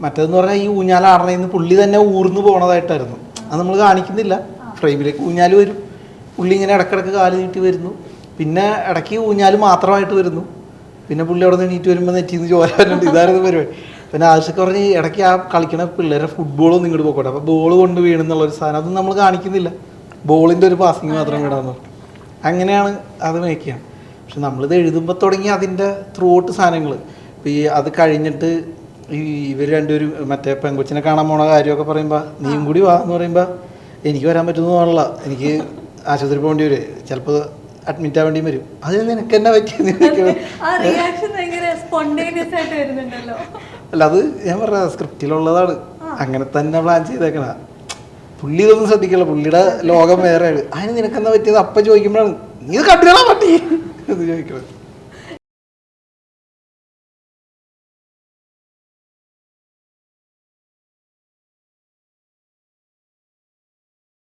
മറ്റേതെന്ന് പറഞ്ഞാൽ ഈ ഊഞ്ഞാൽ നിന്ന് പുള്ളി തന്നെ ഊർന്നു പോണതായിട്ടായിരുന്നു. അത് നമ്മൾ കാണിക്കുന്നില്ല. ഫ്രെയിമിലേക്ക് ഊഞ്ഞാൽ വരും. പുള്ളി ഇങ്ങനെ ഇടക്കിടക്ക് കാൽ നീട്ടി വരുന്നു. പിന്നെ ഇടയ്ക്ക് ഊഞ്ഞാൽ മാത്രമായിട്ട് വരുന്നു. പിന്നെ പുള്ളി അവിടെ നിന്ന് നീറ്റ് വരുമ്പോൾ നെറ്റിന്ന് ചോര വരുന്നുണ്ട്. ഇതായിരുന്നു പരിപാടി. പിന്നെ ആവശ്യമൊക്കെ പറഞ്ഞ് ഇടയ്ക്ക് ആ കളിക്കണ പിള്ളേരെ ഫുട്ബോളൊന്നും ഇങ്ങോട്ട് പോക്കോട്ടെ. അപ്പോൾ ബോൾ കൊണ്ട് വീണെന്നുള്ളൊരു സാധനം അതൊന്നും നമ്മൾ കാണിക്കുന്നില്ല. ബോളിന്റെ ഒരു പാസിങ് മാത്രം പറഞ്ഞു. അങ്ങനെയാണ് അത് മേക്കിയാണ് പക്ഷെ നമ്മളിത് എഴുതുമ്പോൾ തുടങ്ങി അതിന്റെ ത്രൂ ഔട്ട് സാധനങ്ങൾ ഇപ്പോൾ ഈ അത് കഴിഞ്ഞിട്ട് ഈ ഇവർ രണ്ടുപേരും മറ്റേ പെങ്കൊച്ചിനെ കാണാൻ പോണ കാര്യമൊക്കെ പറയുമ്പോൾ നീയും കൂടി വാ എന്ന് പറയുമ്പോൾ എനിക്ക് വരാൻ പറ്റുന്നു തോന്നണില്ല എനിക്ക് ആശുപത്രി പോകേണ്ടി വരും. ചിലപ്പോൾ അഡ്മിറ്റ് ആവേണ്ടി വരും. അത് നിനക്ക് എന്നെ വരുന്നുണ്ടല്ലോ. അല്ല അത് ഞാൻ പറഞ്ഞ സ്ക്രിപ്റ്റിലുള്ളതാണ് അങ്ങനെ തന്നെ പ്ലാൻ ചെയ്തേക്കണ പുള്ളി ഇതൊന്നും ശ്രദ്ധിക്കില്ല. പുള്ളിയുടെ ലോകം വേറെയാണ്. അതിന് നിനക്കെന്താ പറ്റിയത് അപ്പം ചോദിക്കുമ്പോഴാണ് നീ കണ്ടില്ല പറ്റി എന്ന് ചോദിക്കണത്.